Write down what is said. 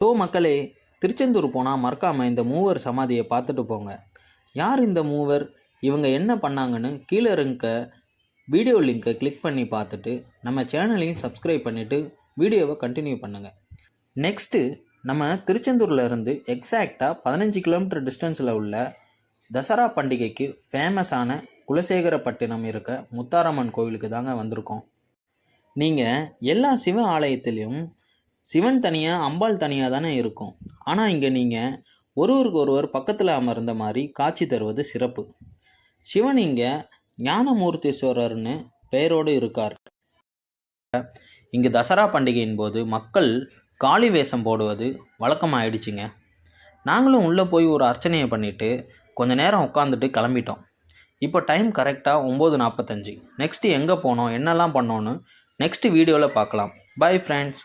So மக்களே திருச்செந்தூர் போனால் மறக்காமல் இந்த மூவர் சமாதியை பார்த்துட்டு போங்க. யார் இந்த மூவர்? இவங்க என்ன பண்ணாங்கன்னு கீழே இருக்க வீடியோ லிங்க்கை கிளிக் பண்ணி பார்த்துட்டு நம்ம சேனலையும் சப்ஸ்கிரைப் பண்ணிவிட்டு வீடியோவை கண்டினியூ பண்ணுங்கள் நெக்ஸ்ட்டு நம்ம திருச்செந்தூரில் இருந்து எக்ஸாக்டாக பதினஞ்சு கிலோமீட்டர் டிஸ்டன்ஸில் உள்ள தசரா பண்டிகைக்கு ஃபேமஸான குலசேகரப்பட்டினம் இருக்க முத்தாரம்மன் கோவிலுக்கு தாங்க வந்திருக்கோம். நீங்கள் எல்லா சிவ ஆலயத்திலையும் சிவன் தனியாக அம்பாள் தனியாக தானே இருக்கும். ஆனால் இங்கே நீங்கள் ஒருவருக்கு ஒருவர் பக்கத்தில் அமர்ந்த மாதிரி காட்சி தருவது சிறப்பு. சிவன் இங்கே ஞானமூர்த்தீஸ்வரர்னு பெயரோடு இருக்கார். இங்கு தசரா பண்டிகையின் போது மக்கள் காளி வேஷம் போடுவது வழக்கமாயிடுச்சுங்க. நாங்களும் உள்ளே போய் ஒரு அர்ச்சனையை பண்ணிவிட்டு கொஞ்ச நேரம் உட்காந்துட்டு கிளம்பிட்டோம். இப்போ டைம் கரெக்டாக ஒம்பது நாற்பத்தஞ்சு நெக்ஸ்ட்டு எங்கே போனோம் என்னெல்லாம் பண்ணோன்னு நெக்ஸ்ட் வீடியோவில் பார்க்கலாம். Bye friends